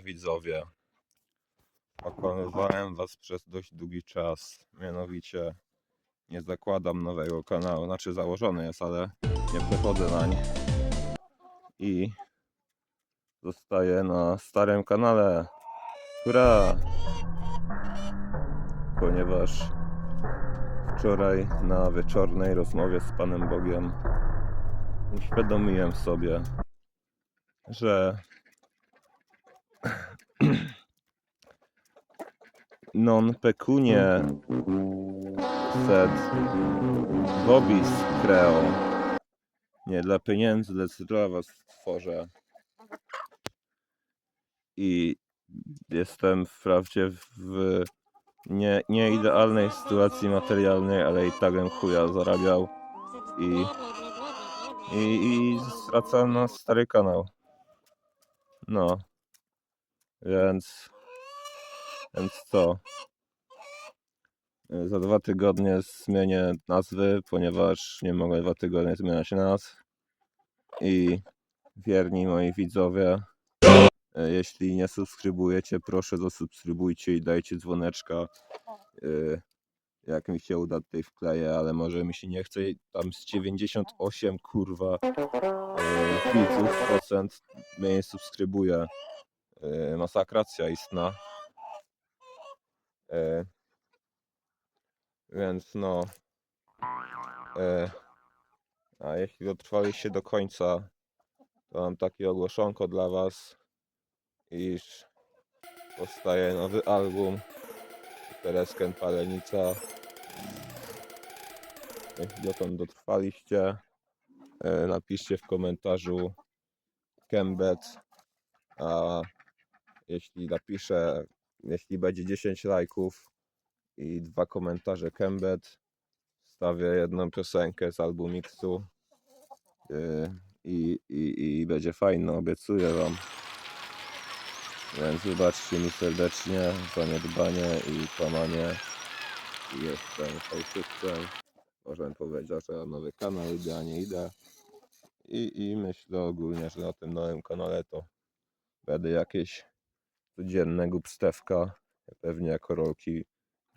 Widzowie. Okłamywałem was przez dość długi czas. Mianowicie nie zakładam nowego kanału. Znaczy założony jest, ale nie przechodzę nań. I zostaję na starym kanale. Hurra! Ponieważ wczoraj na wieczornej rozmowie z Panem Bogiem uświadomiłem sobie, że non pecunie sed vobis creo. Nie dla pieniędzy, lecz dla was tworzę. I jestem wprawdzie w nie, nieidealnej sytuacji materialnej, ale i tak bym chuja zarabiał i, i, i na stary kanał. No. Więc. Więc co? Za dwa tygodnie zmienię nazwy, ponieważ nie mogę dwa tygodnie zmieniać nazw. I wierni moi widzowie, e, jeśli nie subskrybujecie, proszę zasubskrybujcie i dajcie dzwoneczka. e, Jak mi się uda tutaj wkleję, ale może mi się nie chce. Tam z 98 kurwa widzów procent mnie nie subskrybuje. E, Masakracja istna. E, Więc no. E, A jeśli dotrwaliście do końca, to mam takie ogłoszonko dla Was, iż powstaje nowy album Teresken Palenica. Jeśli dotąd dotrwaliście, napiszcie w komentarzu Kembet, a jeśli napiszę, jeśli będzie 10 lajków i dwa komentarze Kembet, wstawię jedną piosenkę z albumiksu yy, i, i, i będzie fajno, obiecuję wam. Więc wybaczcie mi serdecznie zaniedbanie i kłamanie. Jestem fałszywcem. Możemy powiedzieć, że mam nowy kanał, idę, a nie idę. I, I myślę ogólnie, że na tym nowym kanale to będę jakieś codzienne głupstewka, pewnie jako rolki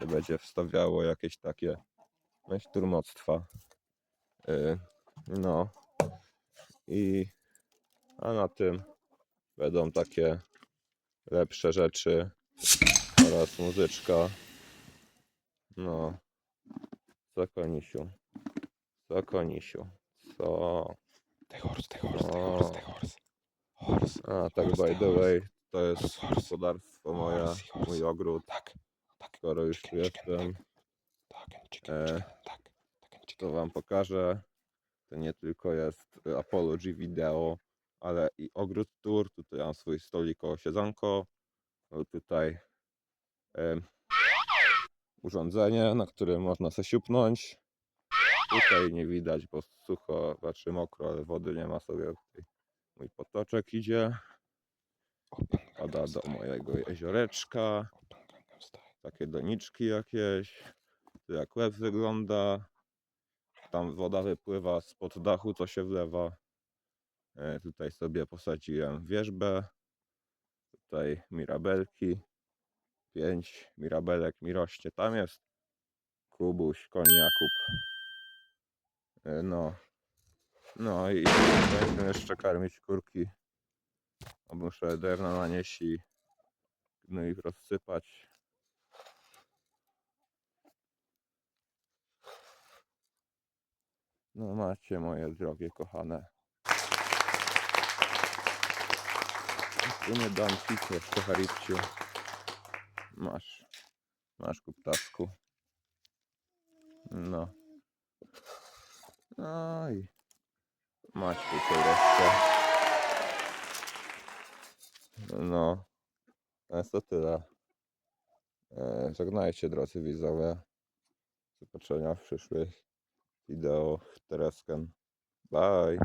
będzie wstawiało jakieś takie no. Yy, no i a na tym będą takie lepsze rzeczy oraz muzyczka. No, co konisiu, co konisiu, co? The horse, the horse, the horse, the horse. Horse. A tak Horse, by the the way, to jest gospodarstwo moje, mój ogród, Tak, tak, skoro już tu chicken, jestem. tak, E, tak, tak, to wam pokażę. To nie tylko jest apology wideo, ale i ogród tour. Tutaj mam swój stolik koło siedzonko. Tutaj em, urządzenie, na którym można się siupnąć. Tutaj nie widać, bo sucho, znaczy mokro, ale wody nie ma sobie. Tutaj mój potoczek idzie. Pada do mojego jezioreczka. Takie doniczki jakieś. Tu jak łeb wygląda. Tam woda wypływa spod dachu, co się wlewa. E, Tutaj sobie posadziłem wierzbę. Tutaj mirabelki. Pięć mirabelek mi rośnie. Tam jest Kubuś, koń Jakub. E, No. No i będę jeszcze karmić kurki. A Muszę drewna nanieść i no ich rozsypać. No macie moje drogie kochane. Tu nie dam ci jeszcze Haripciu. Masz. Masz kuptasku. No. No i masz tutaj resztę. No. To jest to tyle. E, Żegnajcie drodzy widzowie. Do zobaczenia w przyszłych wideo. Teresken. Bye.